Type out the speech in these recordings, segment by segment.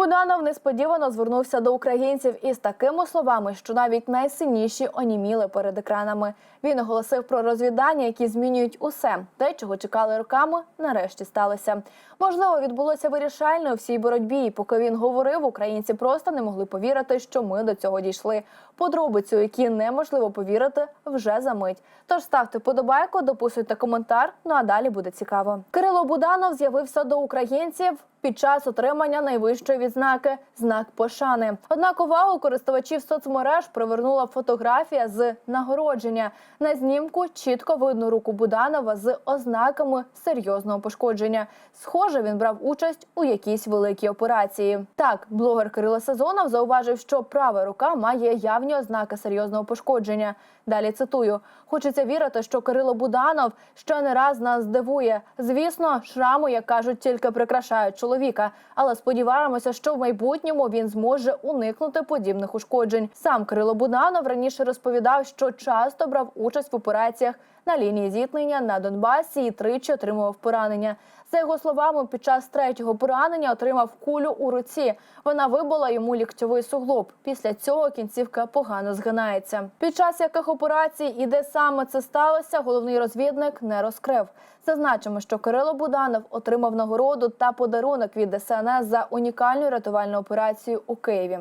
Буданов несподівано звернувся до українців із такими словами, що навіть найсильніші оніміли перед екранами. Він оголосив про розвідання, які змінюють усе. Те, чого чекали роками, нарешті сталося. Можливо, відбулося вирішальне у всій боротьбі. І поки він говорив, українці просто не могли повірити, що ми до цього дійшли. Подробицю, які неможливо повірити, вже за мить. Тож ставте подобайку, дописуйте коментар. Ну а далі буде цікаво. Кирило Буданов з'явився до українців під час отримання найвищої відзнаки знак пошани. Однак увагу користувачів соцмереж привернула фотографія з нагородження. На знімку чітко видно руку Буданова з ознаками серйозного пошкодження. Схоже, він брав участь у якійсь великій операції. Так, блогер Кирило Сезонов зауважив, що права рука має явні ознаки серйозного пошкодження. Далі цитую: хочеться вірити, що Кирило Буданов ще не раз нас здивує. Звісно, шрами, як кажуть, тільки прикрашають чоловіка, але сподіваємося, що в майбутньому він зможе уникнути подібних ушкоджень. Сам Кирило Буданов раніше розповідав, що часто брав участь в операціях на лінії зіткнення на Донбасі і тричі отримував поранення. За його словами, під час третього поранення отримав кулю у руці. Вона вибила йому ліктьовий суглоб. Після цього кінцівка погано згинається. Під час яких операцій і де саме це сталося, головний розвідник не розкрив. Зазначимо, що Кирило Буданов отримав нагороду та подарунок від ДСНС за унікальну рятувальну операцію у Києві.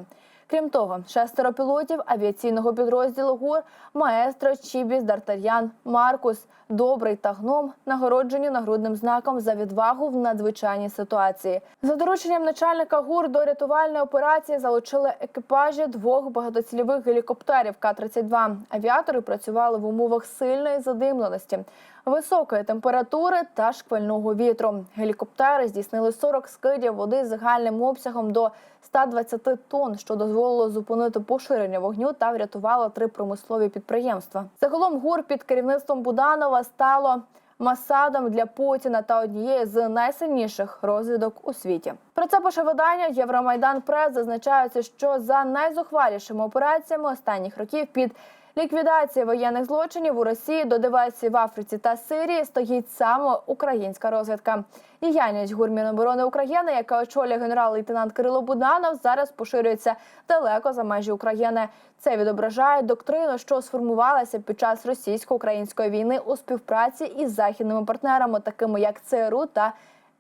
Крім того, шестеро пілотів авіаційного підрозділу ГУР маестро Чібіс, Дартар'ян, Маркус, Добрий та Гном нагороджені нагрудним знаком за відвагу в надзвичайній ситуації. За дорученням начальника ГУР до рятувальної операції залучили екіпажі двох багатоцільових гелікоптерів К-32. Авіатори працювали в умовах сильної задимленості. Високої температури та шквального вітру гелікоптери здійснили 40 скидів води з загальним обсягом до 120 тонн, що дозволило зупинити поширення вогню та врятувало три промислові підприємства. Загалом гур під керівництвом Буданова стало масадом для Путіна та однієї з найсильніших розвідок у світі. Про це пише видання Євромайдан Прес. Зазначається, що за найзухвалішими операціями останніх років під ліквідації воєнних злочинів у Росії до диверсій в Африці та Сирії стоїть саме українська розвідка. Діяльність ГУР Міноборони України, яка очолює генерал-лейтенант Кирило Буданов, зараз поширюється далеко за межі України. Це відображає доктрину, що сформувалася під час російсько-української війни у співпраці із західними партнерами, такими як ЦРУ та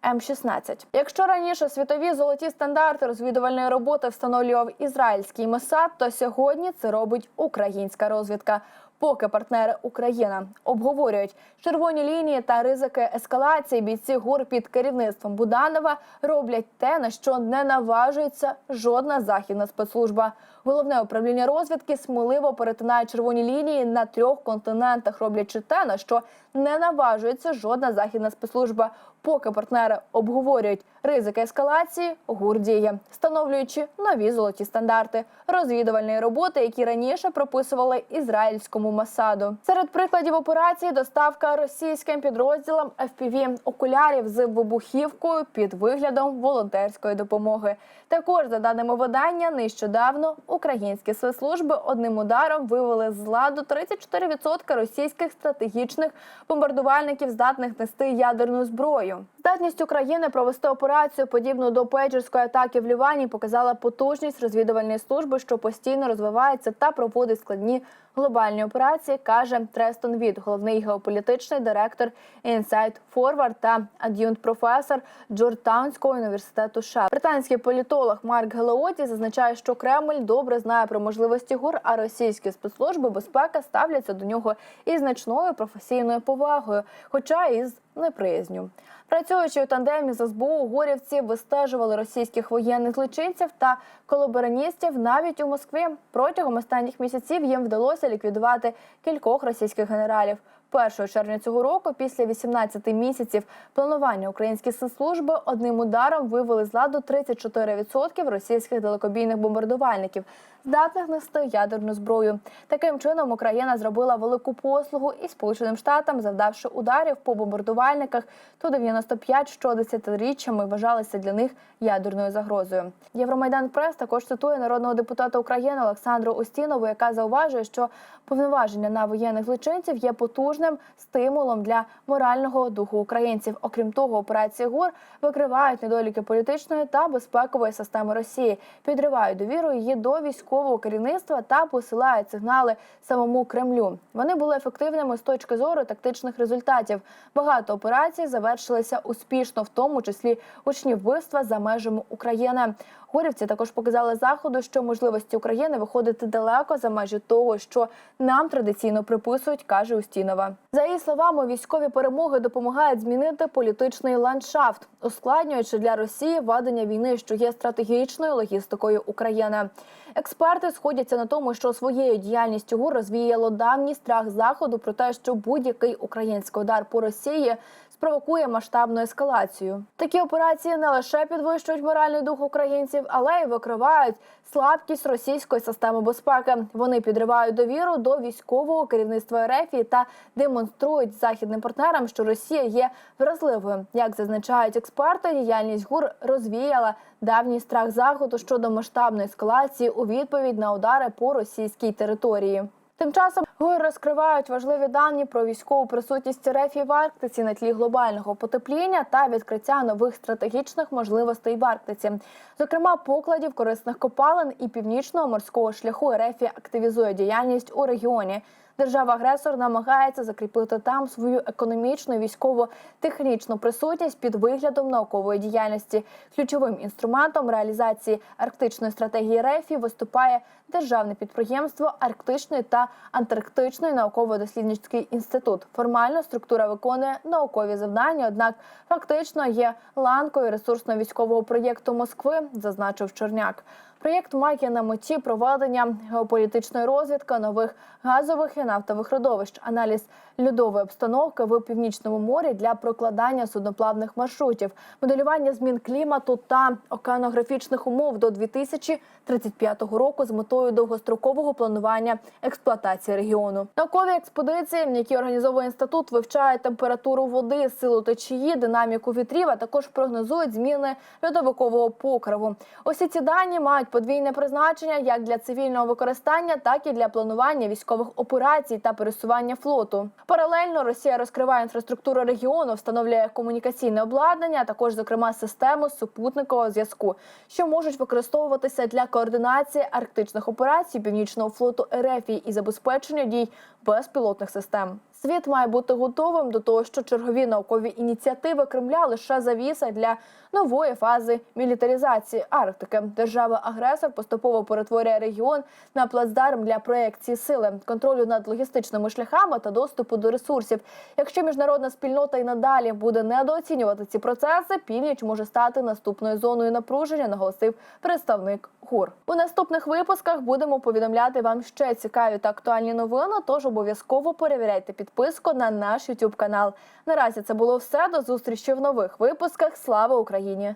М-16. Якщо раніше світові золоті стандарти розвідувальної роботи встановлював ізраїльський МОСАД, то сьогодні це робить українська розвідка. Поки партнери Україна обговорюють червоні лінії та ризики ескалації, бійці гур під керівництвом Буданова роблять те, на що не наважується жодна західна спецслужба. Головне управління розвідки сміливо перетинає червоні лінії на трьох континентах, роблячи те, на що не наважується жодна західна спецслужба. Поки партнери обговорюють ризики ескалації, ГУР діє, встановлюючи нові золоті стандарти розвідувальної роботи, які раніше прописували ізраїльському Масаду. Серед прикладів операції доставка російським підрозділам FPV окулярів з вибухівкою під виглядом волонтерської допомоги. Також, за даними видання, нещодавно українські спецслужби одним ударом вивели з ладу 34% російських стратегічних бомбардувальників, здатних нести ядерну зброю. Здатність України провести операцію, подібну до пейджерської атаки в Лівані, показала потужність розвідувальної служби, що постійно розвивається та проводить складні глобальні операції, каже Трестон Від, головний геополітичний директор Insight Forward та ад'юнкт-професор Джорджтаунського університету США. Британський політолог Марк Гелеоті зазначає, що Кремль добре знає про можливості гур, а російські спецслужби безпеки ставляться до нього із значною професійною повагою, хоча і з неприязню. Працюючи у тандемі з СБУ, горівці вистежували російських воєнних злочинців та колабораністів навіть у Москві. Протягом останніх місяців їм вдалося ліквідувати кількох російських генералів. 1 червня цього року, після 18 місяців планування українські спецслужби одним ударом вивели з ладу 34% російських далекобійних бомбардувальників, здатних нести ядерну зброю. Таким чином Україна зробила велику послугу і Сполученим Штатам, завдавши ударів по бомбардувальниках ту 95 що десятиріччями вважалися для них ядерною загрозою. Євромайдан Прес також цитує народного депутата України Олександру Устінову, яка зауважує, що повноваження на воєнних злочинців є потужним потужним стимулом для морального духу українців. Окрім того, операції ГУР викривають недоліки політичної та безпекової системи Росії, підривають довіру її до військового керівництва та посилають сигнали самому Кремлю. Вони були ефективними з точки зору тактичних результатів. Багато операцій завершилися успішно, в тому числі учні вбивства за межами України. Горівці також показали заходу, що можливості України виходити далеко за межі того, що нам традиційно приписують, каже Устінова. За її словами, військові перемоги допомагають змінити політичний ландшафт, ускладнюючи для Росії ведення війни, що є стратегічною логістикою України. Експерти сходяться на тому, що своєю діяльністю ГУР розвіяло давній страх заходу про те, що будь-який український удар по Росії спровокує масштабну ескалацію. Такі операції не лише підвищують моральний дух українців, але й викривають слабкість російської системи безпеки. Вони підривають довіру до військового керівництва РФ та демонструють західним партнерам, що Росія є вразливою. Як зазначають експерти, діяльність ГУР розвіяла давній страх заходу щодо масштабної ескалації у відповідь на удари по російській території. Тим часом ГУР розкривають важливі дані про військову присутність РФ в Арктиці на тлі глобального потепління та відкриття нових стратегічних можливостей в Арктиці. Зокрема, покладів корисних копалин і північного морського шляху РФ активізує діяльність у регіоні. Держава-агресор намагається закріпити там свою економічну, і військово-технічну присутність під виглядом наукової діяльності. Ключовим інструментом реалізації арктичної стратегії РФ виступає державне підприємство Арктичний та Антарктичний науково-дослідницький інститут. Формально структура виконує наукові завдання, однак фактично є ланкою ресурсно-військового проєкту Москви, зазначив Чорняк. Проєкт має на меті проведення геополітичної розвідки нових газових і нафтових родовищ, аналіз льодової обстановки в північному морі для прокладання судноплавних маршрутів, моделювання змін клімату та океанографічних умов до 2035 року з метою довгострокового планування експлуатації регіону. Наукові експедиції, які організовує інститут, вивчають температуру води, силу течії, динаміку вітрів, а також прогнозують зміни льодовикового покриву. Усі ці дані мають подвійне призначення як для цивільного використання, так і для планування військових операцій та пересування флоту. Паралельно Росія розкриває інфраструктуру регіону, встановлює комунікаційне обладнання, а також зокрема систему супутникового зв'язку, що можуть використовуватися для координації арктичних операцій північного флоту РФ і забезпечення дій безпілотних систем. Світ має бути готовим до того, що чергові наукові ініціативи Кремля лише завіса для нової фази мілітаризації Арктики. Держава-агресор поступово перетворює регіон на плацдарм для проекції сили, контролю над логістичними шляхами та доступу до ресурсів. Якщо міжнародна спільнота і надалі буде недооцінювати ці процеси, північ може стати наступною зоною напруження, наголосив представник ГУР. У наступних випусках будемо повідомляти вам ще цікаві та актуальні новини. Тож обов'язково перевіряйте підписку на наш YouTube канал. Наразі це було все. До зустрічі в нових випусках. Слава Україні!